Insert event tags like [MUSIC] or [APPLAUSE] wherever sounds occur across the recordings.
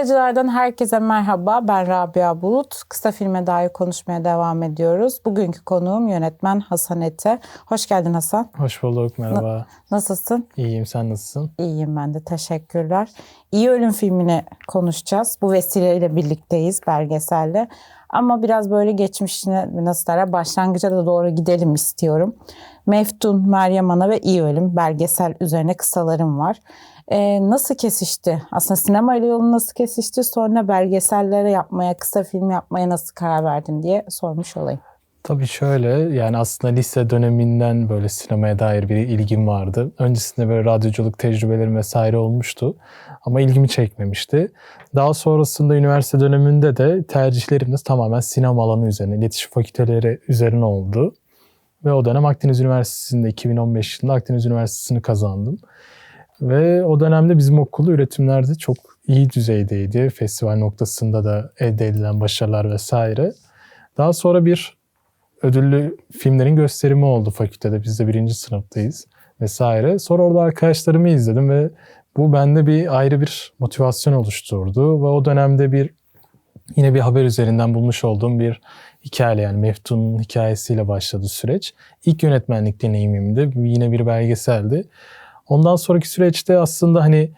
Kısacılardan herkese merhaba. Ben Rabia Bulut. Kısa filme dair konuşmaya devam ediyoruz. Bugünkü konuğum yönetmen Hasan Ete. Hoş geldin Hasan. Hoş bulduk, merhaba. Nasılsın? İyiyim, sen nasılsın? İyiyim ben de. Teşekkürler. İyi Ölüm filmini konuşacağız. Bu vesileyle birlikteyiz belgeselle. Ama biraz böyle geçmişine nasıl derler başlangıca da doğru gidelim istiyorum. Meftun, Meryem Ana ve İyi Ölüm belgesel üzerine kısalarım var. Ee, nasıl kesişti? Aslında sinema ile yolun nasıl kesişti? Sonra belgesellere yapmaya, kısa film yapmaya nasıl karar verdin diye sormuş olayım. Tabii şöyle, yani aslında lise döneminden böyle sinemaya dair bir ilgim vardı. Öncesinde böyle radyoculuk tecrübelerim vesaire olmuştu. Ama ilgimi çekmemişti. Daha sonrasında üniversite döneminde de tercihlerim de tamamen sinema alanı üzerine, iletişim fakülteleri üzerine oldu. Ve o dönem Akdeniz Üniversitesi'nde 2015 yılında Akdeniz Üniversitesi'ni kazandım. Ve o dönemde bizim okulda üretimlerde çok iyi düzeydeydi. Festival noktasında da elde edilen başarılar vesaire. Daha sonra bir ödüllü filmlerin gösterimi oldu fakültede. Biz de birinci sınıftayız vesaire. Sonra orada arkadaşlarımı izledim ve bu bende bir ayrı bir motivasyon oluşturdu. Ve o dönemde bir yine bir haber üzerinden bulmuş olduğum bir hikaye yani Meftun'un hikayesiyle başladı süreç. İlk yönetmenlik deneyimimdi. Yine bir belgeseldi. Ondan sonraki süreçte aslında hani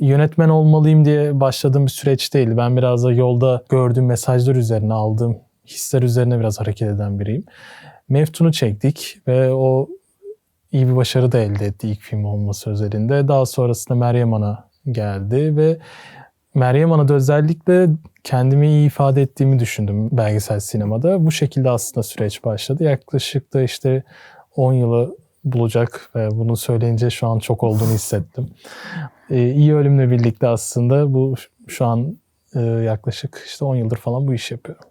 yönetmen olmalıyım diye başladığım bir süreç değildi. Ben biraz da yolda gördüğüm mesajlar üzerine aldığım hisler üzerine biraz hareket eden biriyim. Meftun'u çektik ve o iyi bir başarı da elde etti ilk film olması özelinde. Daha sonrasında Meryem Ana geldi ve Meryem Ana'da özellikle kendimi iyi ifade ettiğimi düşündüm belgesel sinemada. Bu şekilde aslında süreç başladı. Yaklaşık da işte 10 yılı bulacak ve bunu söyleyince şu an çok olduğunu hissettim. Ee, iyi ölümle birlikte aslında bu şu an e, yaklaşık işte 10 yıldır falan bu işi yapıyorum.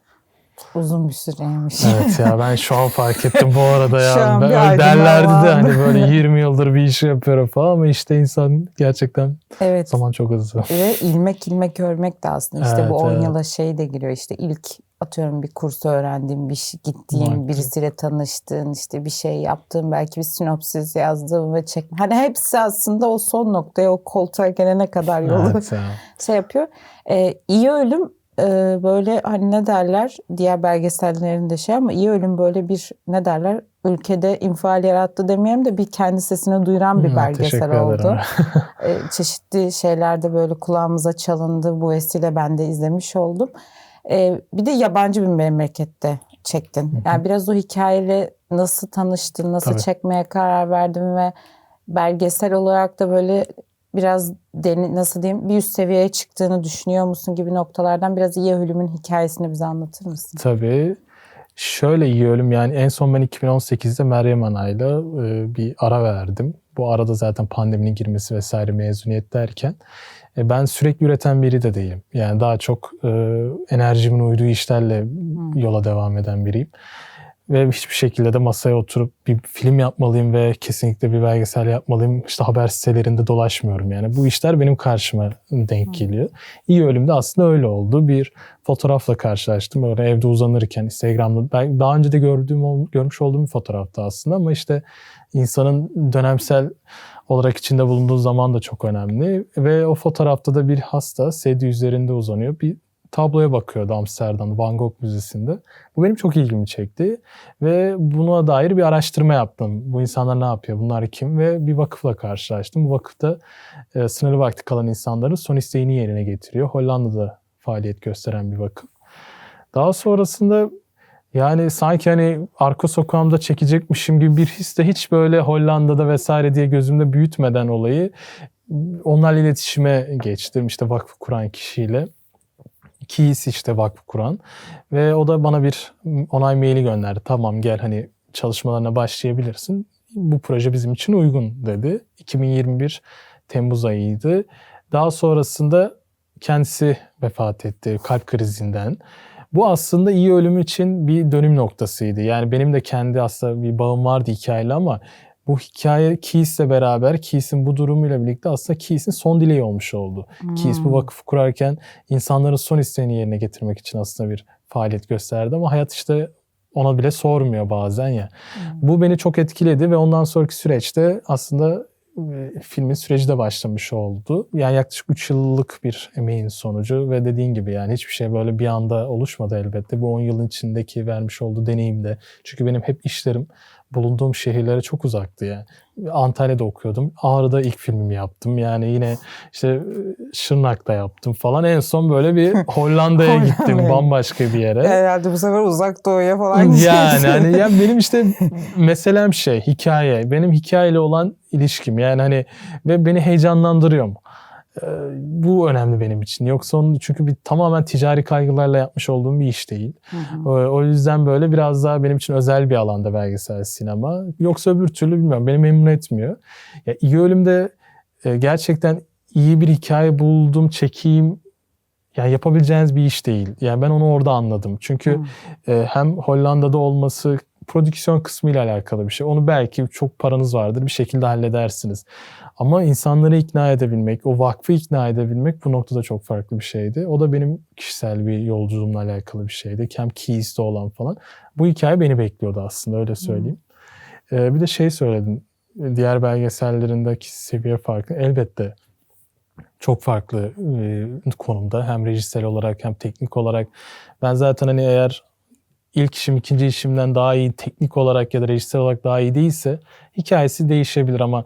Uzun bir süreymiş. Evet ya ben şu an fark ettim bu arada [LAUGHS] ya. Şu an ben bir öyle derlerdi de hani böyle [LAUGHS] 20 yıldır bir işi yapıyorum falan ama işte insan gerçekten evet. zaman çok hızlı. Ve ilmek ilmek örmek de aslında işte Evet, bu 10 evet. yıla şey de giriyor işte ilk atıyorum bir kursu öğrendiğin, bir şey, gittiğin, Muhakkak. birisiyle tanıştığın, işte bir şey yaptığın, belki bir sinopsis yazdığın ve çek. Hani hepsi aslında o son noktaya, o koltuğa gelene kadar yolu [LAUGHS] Evet şey yapıyor. Ee, iyi ölüm e, böyle hani ne derler diğer belgesellerin de şey ama iyi ölüm böyle bir ne derler ülkede infial yarattı demeyelim de bir kendi sesini duyuran bir Hı, belgesel oldu. [LAUGHS] E, çeşitli şeylerde böyle kulağımıza çalındı. Bu vesile ben de izlemiş oldum. E, bir de yabancı bir memlekette çektin. Yani biraz o hikayeyle nasıl tanıştın, nasıl Tabii. çekmeye karar verdin ve belgesel olarak da böyle biraz deni, nasıl diyeyim bir üst seviyeye çıktığını düşünüyor musun gibi noktalardan biraz iyi ölümün hikayesini bize anlatır mısın? Tabii. Şöyle iyi ölüm yani en son ben 2018'de Meryem Ana'yla e, bir ara verdim. Bu arada zaten pandeminin girmesi vesaire mezuniyet derken ben sürekli üreten biri de değilim. Yani daha çok e, enerjimin uyduğu işlerle yola devam eden biriyim. Ve hiçbir şekilde de masaya oturup bir film yapmalıyım ve kesinlikle bir belgesel yapmalıyım. İşte haber sitelerinde dolaşmıyorum yani. Bu işler benim karşıma denk geliyor. İyi ölümde aslında öyle oldu. Bir fotoğrafla karşılaştım. Böyle evde uzanırken Instagram'da ben daha önce de gördüğüm görmüş olduğum bir fotoğraftı aslında ama işte insanın dönemsel olarak içinde bulunduğu zaman da çok önemli ve o fotoğrafta da bir hasta sedye üzerinde uzanıyor. Bir tabloya bakıyordu Amsterdam Van Gogh Müzesi'nde. Bu benim çok ilgimi çekti ve buna dair bir araştırma yaptım. Bu insanlar ne yapıyor, bunlar kim ve bir vakıfla karşılaştım. Bu vakıfta e, sınırlı vakti kalan insanların son isteğini yerine getiriyor. Hollanda'da faaliyet gösteren bir vakıf. Daha sonrasında yani sanki hani arka sokağımda çekecekmişim gibi bir his de hiç böyle Hollanda'da vesaire diye gözümde büyütmeden olayı onlarla iletişime geçtim işte vakfı kuran kişiyle. Keys işte vakfı kuran ve o da bana bir onay maili gönderdi. Tamam gel hani çalışmalarına başlayabilirsin. Bu proje bizim için uygun dedi. 2021 Temmuz ayıydı. Daha sonrasında kendisi vefat etti kalp krizinden. Bu aslında iyi ölüm için bir dönüm noktasıydı. Yani benim de kendi aslında bir bağım vardı hikayeyle ama bu hikaye Keys'le beraber Keys'in bu durumuyla birlikte aslında Keys'in son dileği olmuş oldu. Keys bu vakıfı kurarken insanların son isteğini yerine getirmek için aslında bir faaliyet gösterdi ama hayat işte ona bile sormuyor bazen ya. Bu beni çok etkiledi ve ondan sonraki süreçte aslında e, filmin süreci de başlamış oldu. Yani yaklaşık 3 yıllık bir emeğin sonucu ve dediğin gibi yani hiçbir şey böyle bir anda oluşmadı elbette. Bu 10 yılın içindeki vermiş olduğu deneyimde. Çünkü benim hep işlerim bulunduğum şehirlere çok uzaktı yani. Antalya'da okuyordum. Ağrı'da ilk filmimi yaptım. Yani yine işte e, Şırnak'ta yaptım falan. En son böyle bir [LAUGHS] Hollanda'ya gittim bambaşka bir yere. Herhalde bu sefer uzak doğuya falan Yani hani ya benim [LAUGHS] işte meselem şey hikaye. Benim hikayeyle olan ilişkim. Yani hani ve beni heyecanlandırıyor mu? Ee, bu önemli benim için. Yoksa onun çünkü bir tamamen ticari kaygılarla yapmış olduğum bir iş değil. O, o yüzden böyle biraz daha benim için özel bir alanda belgesel sinema. Yoksa öbür türlü bilmiyorum beni memnun etmiyor. Ya iyi ölümde e, gerçekten iyi bir hikaye buldum, çekeyim yani yapabileceğiniz bir iş değil. Yani ben onu orada anladım. Çünkü e, hem Hollanda'da olması prodüksiyon kısmıyla alakalı bir şey. Onu belki çok paranız vardır bir şekilde halledersiniz. Ama insanları ikna edebilmek, o vakfı ikna edebilmek bu noktada çok farklı bir şeydi. O da benim kişisel bir yolculuğumla alakalı bir şeydi. Camp Keys'te olan falan. Bu hikaye beni bekliyordu aslında öyle söyleyeyim. E, bir de şey söyledin. Diğer belgesellerindeki seviye farkı elbette çok farklı e, konumda. Hem rejisel olarak hem teknik olarak. Ben zaten hani eğer ilk işim ikinci işimden daha iyi teknik olarak ya da rejisel olarak daha iyi değilse hikayesi değişebilir ama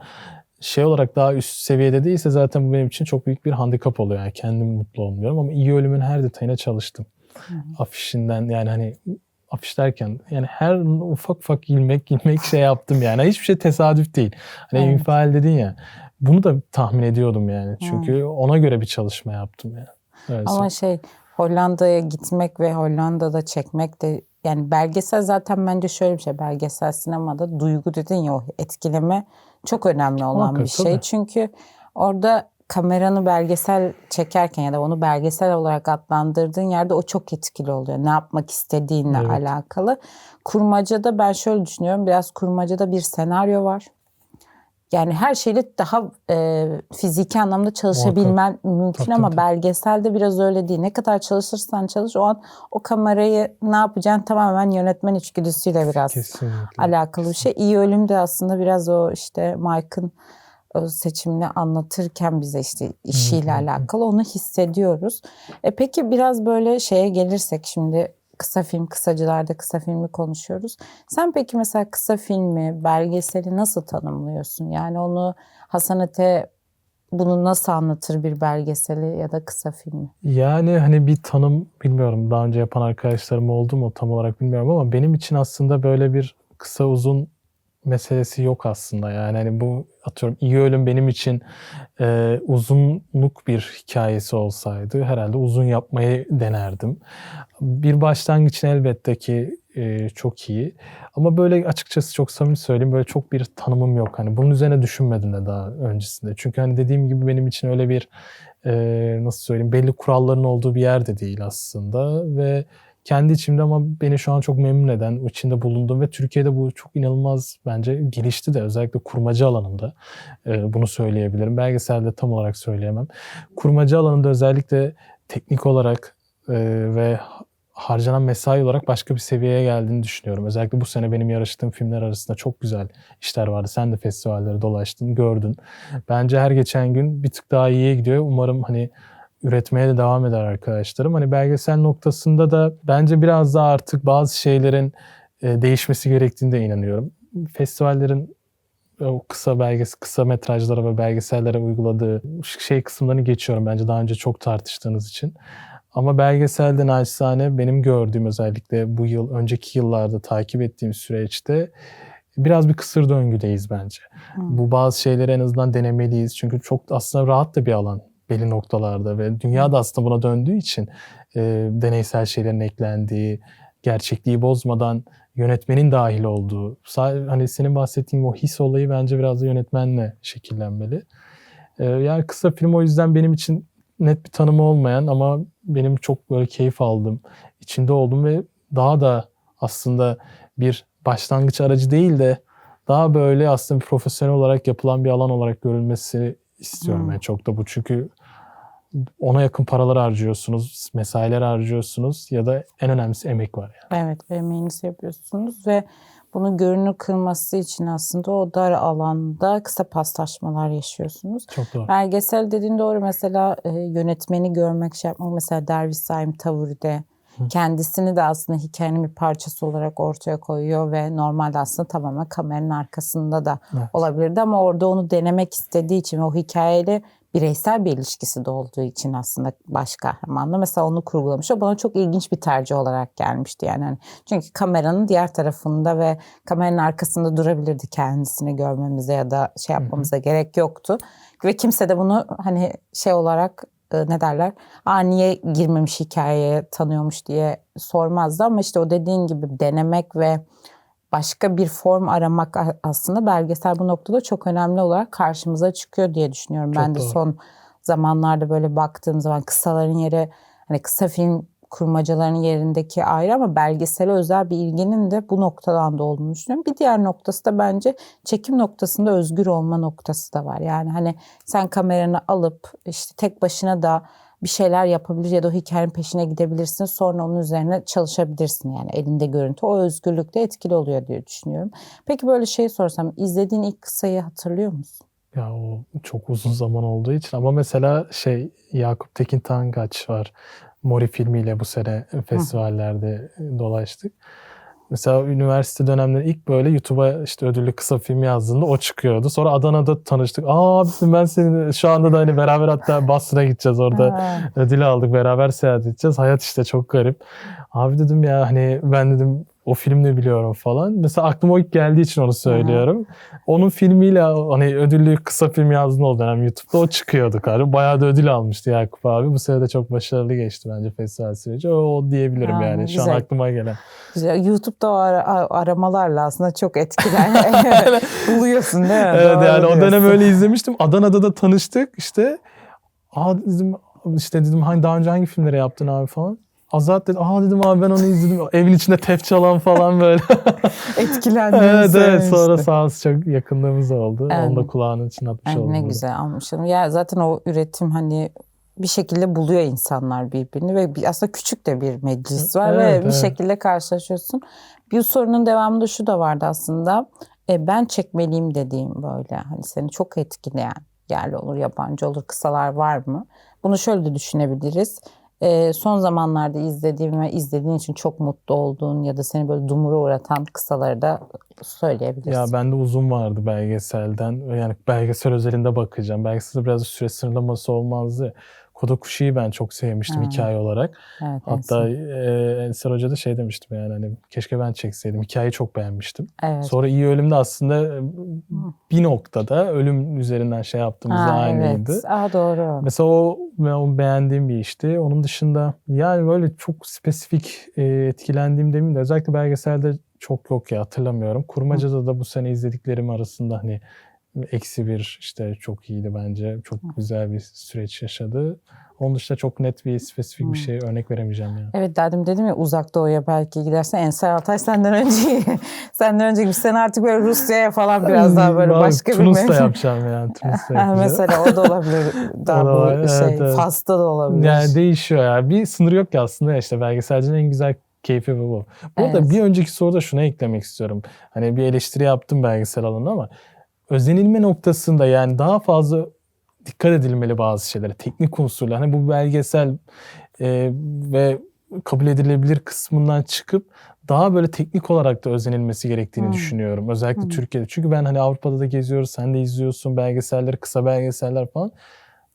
şey olarak daha üst seviyede değilse zaten bu benim için çok büyük bir handikap oluyor. Yani kendim mutlu olmuyorum ama iyi ölümün her detayına çalıştım. Afişinden yani hani afiş derken yani her ufak ufak ilmek ilmek şey yaptım yani. Hiçbir şey tesadüf değil. Hani Evet. infial dedin ya. Bunu da tahmin ediyordum yani. Çünkü ona göre bir çalışma yaptım yani. Öyle Ama şey Hollanda'ya gitmek ve Hollanda'da çekmek de yani belgesel zaten bence şöyle bir şey belgesel sinemada duygu dedin ya o etkileme çok önemli olan Muhakkak, bir şey. tabii. Çünkü orada kameranı belgesel çekerken ya da onu belgesel olarak adlandırdığın yerde o çok etkili oluyor. Ne yapmak istediğinle Evet. alakalı. Kurmacada ben şöyle düşünüyorum biraz kurmacada bir senaryo var. Yani her şeyle daha e, fiziki anlamda çalışabilmen mümkün Tabii, ama tabii. belgeselde biraz öyle değil. Ne kadar çalışırsan çalış o an o kamerayı ne yapacaksın tamamen yönetmen içgüdüsüyle biraz Kesinlikle. alakalı bir şey. İyi ölüm de aslında biraz o işte Mike'ın seçimini anlatırken bize işte işiyle alakalı onu hissediyoruz. E peki biraz böyle şeye gelirsek şimdi kısa film, kısacılarda kısa filmi konuşuyoruz. Sen peki mesela kısa filmi, belgeseli nasıl tanımlıyorsun? Yani onu Hasan Ate bunu nasıl anlatır bir belgeseli ya da kısa filmi? Yani hani bir tanım bilmiyorum daha önce yapan arkadaşlarım oldu mu tam olarak bilmiyorum ama benim için aslında böyle bir kısa uzun meselesi yok aslında. Yani hani bu atıyorum iyi ölüm benim için e, uzunluk bir hikayesi olsaydı herhalde uzun yapmayı denerdim. Bir başlangıç için elbette ki e, çok iyi. Ama böyle açıkçası çok samimi söyleyeyim böyle çok bir tanımım yok. Hani bunun üzerine düşünmedim de daha öncesinde. Çünkü hani dediğim gibi benim için öyle bir e, nasıl söyleyeyim belli kuralların olduğu bir yer de değil aslında ve kendi içimde ama beni şu an çok memnun eden, içinde bulunduğum ve Türkiye'de bu çok inanılmaz bence gelişti de özellikle kurmacı alanında e, bunu söyleyebilirim. Belgeselde tam olarak söyleyemem. Kurmacı alanında özellikle teknik olarak e, ve harcanan mesai olarak başka bir seviyeye geldiğini düşünüyorum. Özellikle bu sene benim yarıştığım filmler arasında çok güzel işler vardı. Sen de festivalleri dolaştın, gördün. Bence her geçen gün bir tık daha iyiye gidiyor. Umarım hani üretmeye de devam eder arkadaşlarım. Hani belgesel noktasında da bence biraz daha artık bazı şeylerin e, değişmesi gerektiğine de inanıyorum. Festivallerin o kısa belges kısa metrajlara ve belgesellere uyguladığı şey kısımlarını geçiyorum bence daha önce çok tartıştığınız için. Ama belgeselde naçizane benim gördüğüm özellikle bu yıl önceki yıllarda takip ettiğim süreçte biraz bir kısır döngüdeyiz bence. Hmm. Bu bazı şeyleri en azından denemeliyiz. Çünkü çok aslında rahat da bir alan belli noktalarda ve dünya da aslında buna döndüğü için e, deneysel şeylerin eklendiği, gerçekliği bozmadan yönetmenin dahil olduğu, hani senin bahsettiğin o his olayı bence biraz da yönetmenle şekillenmeli. E, yani kısa film o yüzden benim için net bir tanımı olmayan ama benim çok böyle keyif aldım, içinde oldum ve daha da aslında bir başlangıç aracı değil de daha böyle aslında profesyonel olarak yapılan bir alan olarak görülmesi istiyorum Hmm. ben çok da bu. Çünkü ona yakın paralar harcıyorsunuz, mesailer harcıyorsunuz ya da en önemlisi emek var yani. Evet, ve emeğinizi yapıyorsunuz ve Bunu görünür kılması için aslında o dar alanda kısa paslaşmalar yaşıyorsunuz. Çok doğru. Belgesel dediğin doğru mesela e, yönetmeni görmek şey yapmak mesela Derviş Saim Tavuri'de kendisini de aslında hikayenin bir parçası olarak ortaya koyuyor ve normalde aslında tamamen kameranın arkasında da Evet. olabilirdi ama orada onu denemek istediği için o hikayeyle bireysel bir ilişkisi de olduğu için aslında baş kahramanla mesela onu kurgulamış. O bana çok ilginç bir tercih olarak gelmişti yani. Hani çünkü kameranın diğer tarafında ve kameranın arkasında durabilirdi kendisini görmemize ya da şey yapmamıza gerek yoktu. Ve kimse de bunu hani şey olarak e, ne derler? Aa niye girmemiş hikayeye tanıyormuş diye sormazdı ama işte o dediğin gibi denemek ve başka bir form aramak aslında belgesel bu noktada çok önemli olarak karşımıza çıkıyor diye düşünüyorum. Çok ben de doğru. son zamanlarda böyle baktığım zaman kısaların yeri hani kısa film kurmacaların yerindeki ayrı ama belgesele özel bir ilginin de bu noktadan da olduğunu düşünüyorum. Bir diğer noktası da bence çekim noktasında özgür olma noktası da var. Yani hani sen kameranı alıp işte tek başına da bir şeyler yapabilir ya da o hikayenin peşine gidebilirsin. Sonra onun üzerine çalışabilirsin yani elinde görüntü. O özgürlük de etkili oluyor diye düşünüyorum. Peki böyle şey sorsam izlediğin ilk kısayı hatırlıyor musun? Ya o çok uzun zaman olduğu için ama mesela şey Yakup Tekin Tangaç var. Mori filmiyle bu sene festivallerde dolaştık. Mesela üniversite dönemleri ilk böyle YouTube'a işte ödüllü kısa film yazdığında o çıkıyordu. Sonra Adana'da tanıştık. Aa dedim ben seni şu anda da hani beraber hatta Basra'ya gideceğiz orada ödül aldık beraber seyahat edeceğiz. Hayat işte çok garip. Abi dedim ya hani ben dedim o filmini biliyorum falan. Mesela aklıma o ilk geldiği için onu söylüyorum. Onun filmiyle hani ödüllü kısa film yazdığında o dönem YouTube'da o çıkıyordu galiba. Bayağı da ödül almıştı Yakup abi. Bu sene de çok başarılı geçti bence festival süreci. O, o diyebilirim Ha, yani şu an güzel. aklıma gelen. Güzel. YouTube'da o ara- aramalarla aslında çok etkilen [LAUGHS] buluyorsun değil mi? Evet Doğru yani o dönem diyorsun. öyle izlemiştim. Adana'da da tanıştık işte. Aa dedim işte dedim hani daha önce hangi filmleri yaptın abi falan. Azat dedi. Aa dedim abi ben onu izledim. Evin içinde tef çalan falan böyle. [LAUGHS] Etkilendiğini evet evet sonra sağ olsun çok yakınlığımız oldu. Evet. Onu da kulağının içine atmış Ay, oldum. ne burada. güzel almışım. Ya zaten o üretim hani bir şekilde buluyor insanlar birbirini ve bir, aslında küçük de bir meclis var Evet, ve bir evet. şekilde karşılaşıyorsun. Bir sorunun devamında şu da vardı aslında. E, ben çekmeliyim dediğim böyle hani seni çok etkileyen yerli olur, yabancı olur kısalar var mı? Bunu şöyle de düşünebiliriz. E, son zamanlarda izlediğim ve izlediğin için çok mutlu olduğun ya da seni böyle dumura uğratan kısaları da söyleyebilirsin. Ya bende uzun vardı belgeselden. Yani belgesel özelinde bakacağım. Belgeselde biraz süre sınırlaması olmazdı. Kodokuşi'yi ben çok sevmiştim Ha. hikaye olarak. evet, Hatta e, Ensar Hoca da şey demiştim yani hani keşke ben çekseydim. Hikayeyi çok beğenmiştim. evet. Sonra iyi ölümde aslında e, bir noktada ölüm üzerinden şey yaptığımız Ha, aynıydı. Evet. Aa, doğru. Mesela o, o beğendiğim bir işti. Onun dışında yani böyle çok spesifik e, etkilendiğim demeyeyim de özellikle belgeselde çok yok ya hatırlamıyorum. Kurmaca'da da bu sene izlediklerim arasında hani eksi bir işte çok iyiydi bence. Çok güzel bir süreç yaşadı. Onun dışında çok net bir spesifik Hı. bir şey örnek veremeyeceğim yani. Evet derdim dedim ya uzak doğuya belki gidersen Ensar Altay senden önce [LAUGHS] senden önce bir sen artık böyle Rusya'ya falan biraz daha böyle başka bir Tunus'ta yapacağım yani. [LAUGHS] Tunus'ta. Mesela o da olabilir. [LAUGHS] Daha da bu şey evet, evet. Fas'ta da olabilir. Yani değişiyor ya. Bir sınır yok ki aslında işte belgeselcinin en güzel keyfi bu. Bu arada Evet. bir önceki soruda şuna eklemek istiyorum. Hani bir eleştiri yaptım belgesel alanında ama özenilme noktasında yani daha fazla dikkat edilmeli bazı şeylere. Teknik unsurlar. Hani bu belgesel e, ve kabul edilebilir kısmından çıkıp daha böyle teknik olarak da özenilmesi gerektiğini Hmm. düşünüyorum. Özellikle Hmm. Türkiye'de. Çünkü ben hani Avrupa'da da geziyoruz. Sen de izliyorsun belgeselleri, kısa belgeseller falan.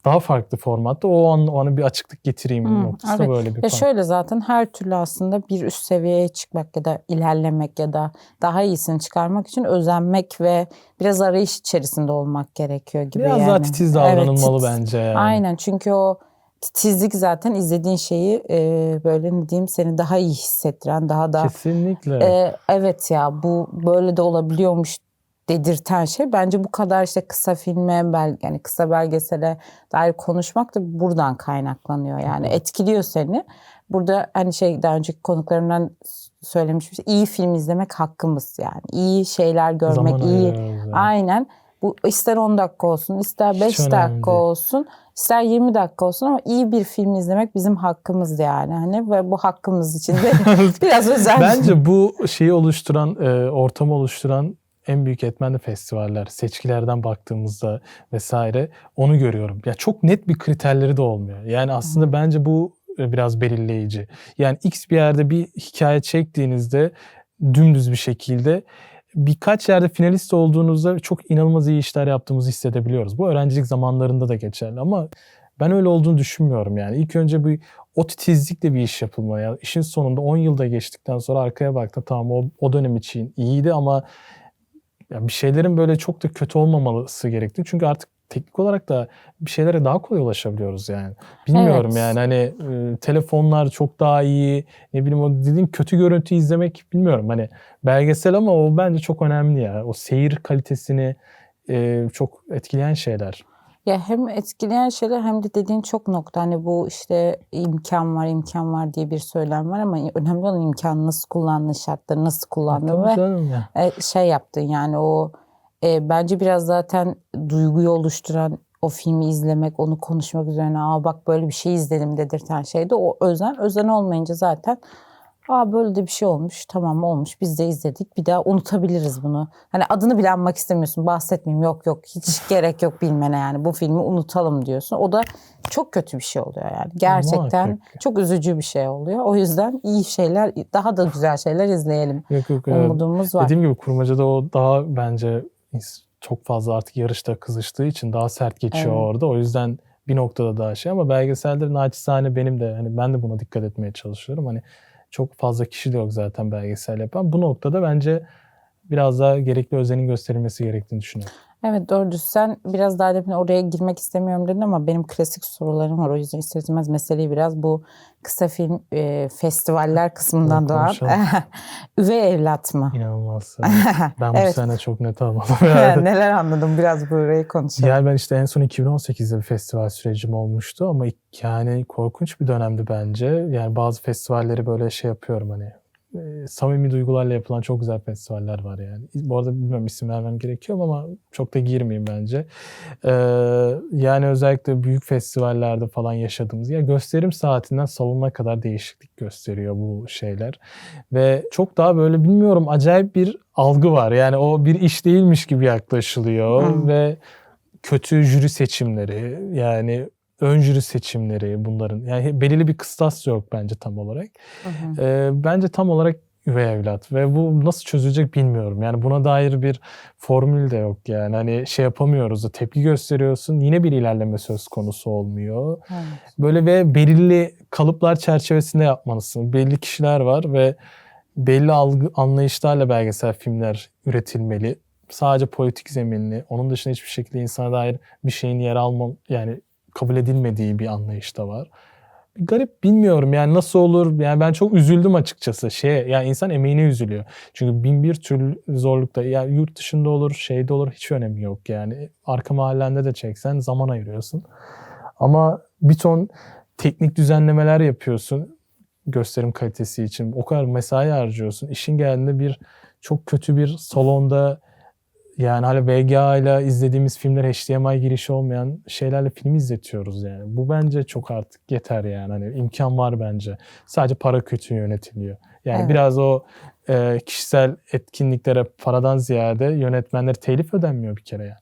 Daha farklı formatta. O an o ana bir açıklık getireyim Hmm, noktasında evet. böyle bir Ya şöyle zaten her türlü aslında bir üst seviyeye çıkmak ya da ilerlemek ya da daha iyisini çıkarmak için özenmek ve biraz arayış içerisinde olmak gerekiyor gibi Biraz yani. daha titiz Evet, davranılmalı titiz. bence yani. Aynen çünkü o titizlik zaten izlediğin şeyi e, böyle ne diyeyim seni daha iyi hissettiren, daha da Kesinlikle. e, evet ya bu böyle de olabiliyormuş dedirten şey. Bence bu kadar işte kısa filme, bel, yani kısa belgesele dair konuşmak da buradan kaynaklanıyor. Yani etkiliyor seni. Burada hani şey daha önceki konuklarımdan söylemiştim. iyi film izlemek hakkımız yani. İyi şeyler görmek, Zaman iyi yani. Aynen. Bu ister 10 dakika olsun, ister 5 önemli dakika değil. olsun. ister 20 dakika olsun ama iyi bir film izlemek bizim hakkımız yani hani ve bu hakkımız için de [LAUGHS] biraz özel. Bence bu şeyi oluşturan, e, ortamı oluşturan en büyük etmen de festivaller. Seçkilerden baktığımızda vesaire onu görüyorum. Ya çok net bir kriterleri de olmuyor. Yani aslında bence bu e, biraz belirleyici. Yani X bir yerde bir hikaye çektiğinizde dümdüz bir şekilde birkaç yerde finalist olduğunuzda çok inanılmaz iyi işler yaptığımızı hissedebiliyoruz. Bu öğrencilik zamanlarında da geçerli ama ben öyle olduğunu düşünmüyorum yani. İlk önce bir o titizlikle bir iş yapılmalı. Yani işin sonunda 10 yılda geçtikten sonra arkaya baktım tamam o, o dönem için iyiydi ama ya bir şeylerin böyle çok da kötü olmaması gerektiği. Çünkü artık teknik olarak da bir şeylere daha kolay ulaşabiliyoruz yani. Bilmiyorum Evet. yani hani e, telefonlar çok daha iyi. Ne bileyim o dediğin kötü görüntü izlemek bilmiyorum hani belgesel ama o bence çok önemli ya. O seyir kalitesini e, çok etkileyen şeyler. Ya hem etkileyen şeyler hem de dediğin çok nokta. Hani bu işte imkan var, imkan var diye bir söylem var ama önemli olan imkanı nasıl kullandığın, şartları nasıl kullandığın Tabii ve ya. e, şey yaptın yani o e, bence biraz zaten duyguyu oluşturan o filmi izlemek, onu konuşmak üzerine aa bak böyle bir şey izledim dedirten şey de o özen. Özen olmayınca zaten aa böyle de bir şey olmuş tamam olmuş biz de izledik bir daha unutabiliriz bunu. Hani adını bile anmak istemiyorsun bahsetmeyeyim yok yok hiç [LAUGHS] gerek yok bilmene yani bu filmi unutalım diyorsun. O da çok kötü bir şey oluyor yani gerçekten Muhakkak. çok üzücü bir şey oluyor. O yüzden iyi şeyler daha da güzel şeyler izleyelim. Yok yok. Umudumuz var. Dediğim gibi kurmacada o daha bence çok fazla artık yarışta kızıştığı için daha sert geçiyor Evet. orada. O yüzden bir noktada daha şey ama belgeselde naçizane benim de hani ben de buna dikkat etmeye çalışıyorum. Hani çok fazla kişi de yok zaten belgesel yapan. Bu noktada bence biraz daha gerekli özenin gösterilmesi gerektiğini düşünüyorum. Evet doğru. Sen biraz daha demin oraya girmek istemiyorum dedin ama benim klasik sorularım var. O yüzden ister istemez meseleyi biraz bu kısa film e, festivaller kısmından doğan [LAUGHS] üvey evlat mı? İnanılmaz. [LAUGHS] Ben bu Evet. sene çok net almadım. Yani. [LAUGHS] Neler anladım biraz burayı konuşalım. Yani ben işte en son 2018'de bir festival sürecim olmuştu ama yani korkunç bir dönemdi bence. Yani bazı festivalleri böyle şey yapıyorum hani e, samimi duygularla yapılan çok güzel festivaller var yani. Bu arada bilmiyorum isim vermem gerekiyor ama çok da girmeyeyim bence. Ee, yani özellikle büyük festivallerde falan yaşadığımız ya gösterim saatinden salonuna kadar değişiklik gösteriyor bu şeyler. Ve çok daha böyle bilmiyorum acayip bir algı var. Yani o bir iş değilmiş gibi yaklaşılıyor Hmm. ve kötü jüri seçimleri yani ön jüri seçimleri bunların yani belirli bir kıstas yok bence tam olarak. Hı hı. Ee, bence tam olarak üvey evlat ve bu nasıl çözülecek bilmiyorum. Yani buna dair bir formül de yok yani. Hani şey yapamıyoruz da tepki gösteriyorsun yine bir ilerleme söz konusu olmuyor. Evet. Böyle ve belirli kalıplar çerçevesinde yapmalısın. Belli kişiler var ve belli algı, anlayışlarla belgesel filmler üretilmeli. Sadece politik zeminli. Onun dışında hiçbir şekilde insana dair bir şeyin yer alma yani kabul edilmediği bir anlayış da var. Garip bilmiyorum yani nasıl olur yani ben çok üzüldüm açıkçası şeye yani insan emeğine üzülüyor. Çünkü bin bir türlü zorlukta yani yurt dışında olur şeyde olur hiç önemi yok yani arka mahallende de çeksen zaman ayırıyorsun. Ama bir ton teknik düzenlemeler yapıyorsun gösterim kalitesi için. O kadar mesai harcıyorsun. İşin geldiğinde bir çok kötü bir salonda yani hala VGA ile izlediğimiz filmler HDMI girişi olmayan şeylerle film izletiyoruz yani. Bu bence çok artık yeter yani. Hani imkan var bence. Sadece para kötü yönetiliyor. Yani Evet. biraz o e, kişisel etkinliklere paradan ziyade yönetmenlere telif ödenmiyor bir kere ya.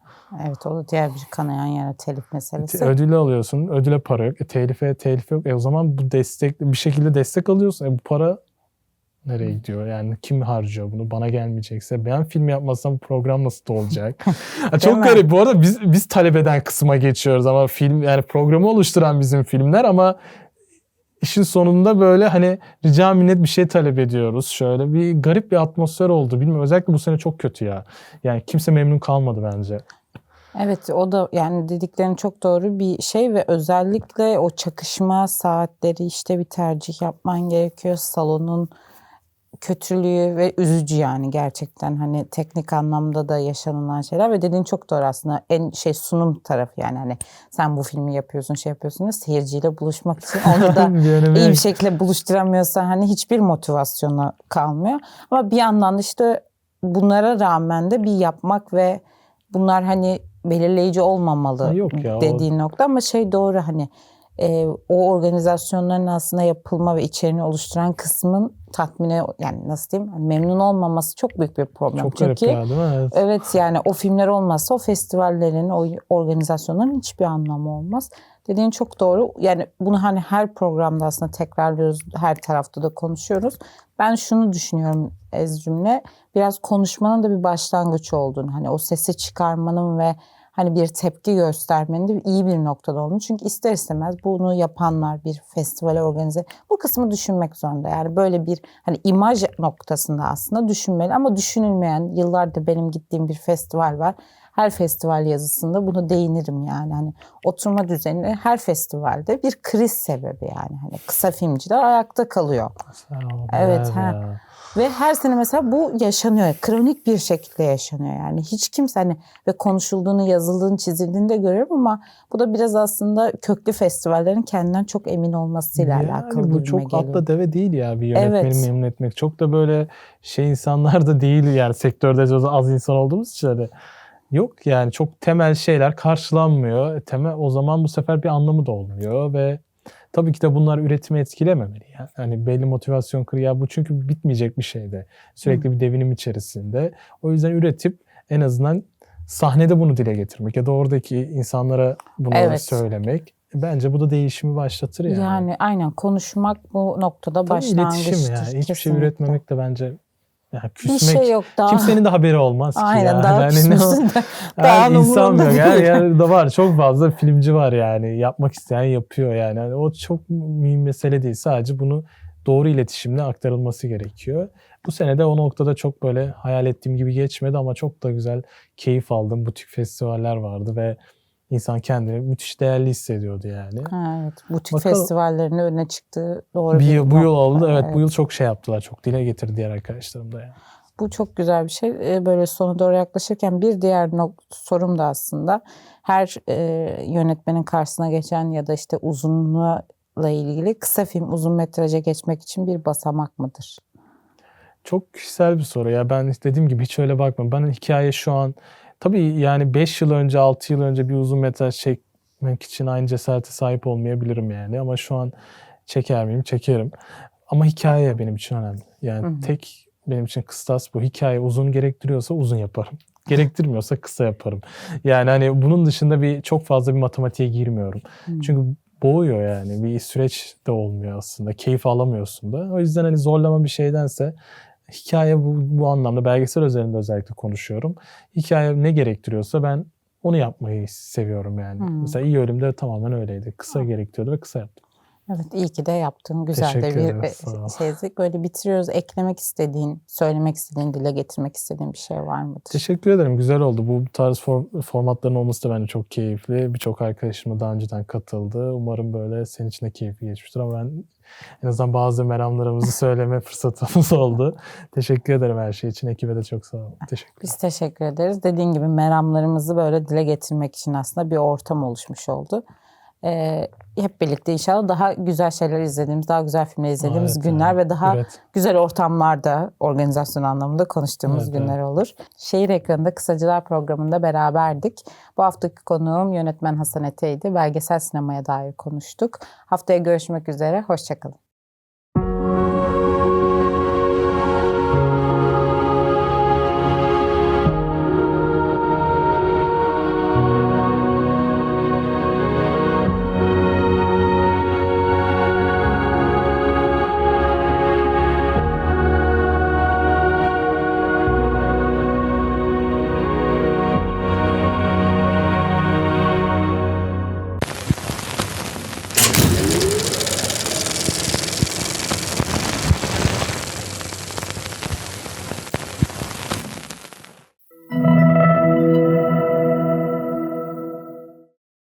Evet o da diğer bir kanayan yara telif meselesi. Ödülü alıyorsun. Ödüle para yok. E, telife telif yok. E, o zaman bu destek bir şekilde destek alıyorsun. E, bu para nereye gidiyor? Yani kim harcıyor bunu? Bana gelmeyecekse ben film yapmasam program nasıl olacak? [LAUGHS] Çok garip. Bu arada biz biz talep eden kısma geçiyoruz ama film yani programı oluşturan bizim filmler ama işin sonunda böyle hani rica minnet bir şey talep ediyoruz. Şöyle bir garip bir atmosfer oldu. Bilmiyorum özellikle bu sene çok kötü ya. Yani kimse memnun kalmadı bence. Evet o da yani dediklerin çok doğru bir şey ve özellikle o çakışma saatleri işte bir tercih yapman gerekiyor. Salonun kötülüğü ve üzücü yani gerçekten. Hani teknik anlamda da yaşanılan şeyler ve dediğin çok doğru aslında. En şey sunum tarafı yani hani sen bu filmi yapıyorsun şey yapıyorsun da seyirciyle buluşmak için [LAUGHS] onu da iyi bir şekilde buluşturamıyorsan hani hiçbir motivasyonu kalmıyor. Ama bir yandan da işte bunlara rağmen de bir yapmak ve bunlar hani belirleyici olmamalı Ha, yok ya, o- dediğin nokta. Ama şey doğru hani e, o organizasyonların aslında yapılma ve içeriğini oluşturan kısmın tatmine yani nasıl diyeyim hani memnun olmaması çok büyük bir problem. Çok garip Çünkü ya değil mi? Evet. Evet yani o filmler olmazsa o festivallerin, o organizasyonların hiçbir anlamı olmaz. Dediğin çok doğru. Yani bunu hani her programda aslında tekrarlıyoruz, her tarafta da konuşuyoruz. Ben şunu düşünüyorum ez cümle, biraz konuşmanın da bir başlangıç olduğunu, hani o sesi çıkarmanın ve hani bir tepki göstermenin de iyi bir noktada olduğunu. Çünkü ister istemez bunu yapanlar bir festivale organize, bu kısmı düşünmek zorunda. Yani böyle bir hani imaj noktasında aslında düşünmeli ama düşünülmeyen yıllardır benim gittiğim bir festival var. Her festival yazısında bunu değinirim yani. Hani oturma düzeni her festivalde bir kriz sebebi yani. Hani kısa filmciler ayakta kalıyor. Evet, ha. Ve her sene mesela bu yaşanıyor. Kronik bir şekilde yaşanıyor yani. Hiç kimse hani ve konuşulduğunu, yazıldığını, çizildiğini de görüyorum ama bu da biraz aslında köklü festivallerin kendinden çok emin olmasıyla Yani alakalı bu çok geliyor. atla deve değil ya bir yönetmeni Evet. memnun etmek. Çok da böyle şey insanlar da değil yani sektörde az insan olduğumuz için de. Yok yani çok temel şeyler karşılanmıyor. Temel o zaman bu sefer bir anlamı da olmuyor ve tabii ki de bunlar üretimi etkilememeli. Yani. Hani belli motivasyon kırıyor. Ya Bu çünkü bitmeyecek bir şeyde. Sürekli bir devinim içerisinde. O yüzden üretip en azından sahnede bunu dile getirmek ya da oradaki insanlara bunu Evet. söylemek. Bence bu da değişimi başlatır yani. Yani aynen konuşmak bu noktada Tabii başlangıçtır. iletişim ya. Hiçbir şey kesinlikle. üretmemek de bence yani bir küsmek. şey yok daha. Kimsenin de haberi olmaz ki Aynen ya. daha Yani küsmüşsün de. Her [LAUGHS] Daha insan yok. Yani, yani da var. Çok fazla filmci var yani. Yapmak isteyen yapıyor yani. Yani o çok mühim mesele değil. Sadece bunu doğru iletişimle aktarılması gerekiyor. Bu sene de o noktada çok böyle hayal ettiğim gibi geçmedi ama çok da güzel keyif aldım. Butik festivaller vardı ve insan kendini müthiş değerli hissediyordu yani. Evet. Butik Bakalım. festivallerin önüne çıktığı doğru Bir yıl, bu yıl oldu. Evet, bu yıl çok şey yaptılar. Çok dile getirdi diğer arkadaşlarım da yani. Bu çok güzel bir şey. Ee, Böyle sona doğru yaklaşırken bir diğer sorum da aslında her e, yönetmenin karşısına geçen ya da işte uzunluğuyla ilgili kısa film uzun metraja geçmek için bir basamak mıdır? Çok kişisel bir soru ya. Ben dediğim gibi hiç öyle bakmam. Ben hikaye şu an tabii yani 5 yıl önce 6 yıl önce bir uzun metraj çekmek için aynı cesarete sahip olmayabilirim yani. Ama şu an çeker miyim? Çekerim. Ama hikaye benim için önemli. Yani Hı hı. tek benim için kıstas bu. Hikaye uzun gerektiriyorsa uzun yaparım. Gerektirmiyorsa kısa yaparım. Yani hani bunun dışında bir çok fazla bir matematiğe girmiyorum. Hmm. Çünkü boğuyor yani. Bir süreç de olmuyor aslında. Keyif alamıyorsun da. O yüzden hani zorlama bir şeydense hikaye bu, bu anlamda belgesel üzerinde özellikle konuşuyorum. Hikaye ne gerektiriyorsa ben onu yapmayı seviyorum yani. Hmm. Mesela iyi ölümde tamamen öyleydi. Kısa gerektiriyordu ve kısa yaptım. Evet iyi ki de yaptın. Güzel de bir şeydik. Böyle bitiriyoruz. Eklemek istediğin, söylemek istediğin, dile getirmek istediğin bir şey var mıdır? Teşekkür ederim. Güzel oldu. Bu tarz for- formatların olması da bence çok keyifli. Birçok arkadaşım da daha önceden katıldı. Umarım böyle senin için de keyifli geçmiştir ama ben en azından bazı meramlarımızı [LAUGHS] söyleme fırsatımız oldu. Teşekkür ederim her şey için. Ekibe de çok sağ olun. Teşekkür Biz teşekkür ederiz. Dediğin gibi meramlarımızı böyle dile getirmek için aslında bir ortam oluşmuş oldu. Ee, hep birlikte inşallah daha güzel şeyler izlediğimiz, daha güzel filmler izlediğimiz Evet, günler evet. ve daha Evet. güzel ortamlarda organizasyon anlamında konuştuğumuz Evet, günler olur. Şehir ekranında Kısacılar programında beraberdik. Bu haftaki konuğum yönetmen Hasan Ete'ydi. Belgesel sinemaya dair konuştuk. Haftaya görüşmek üzere. Hoşçakalın.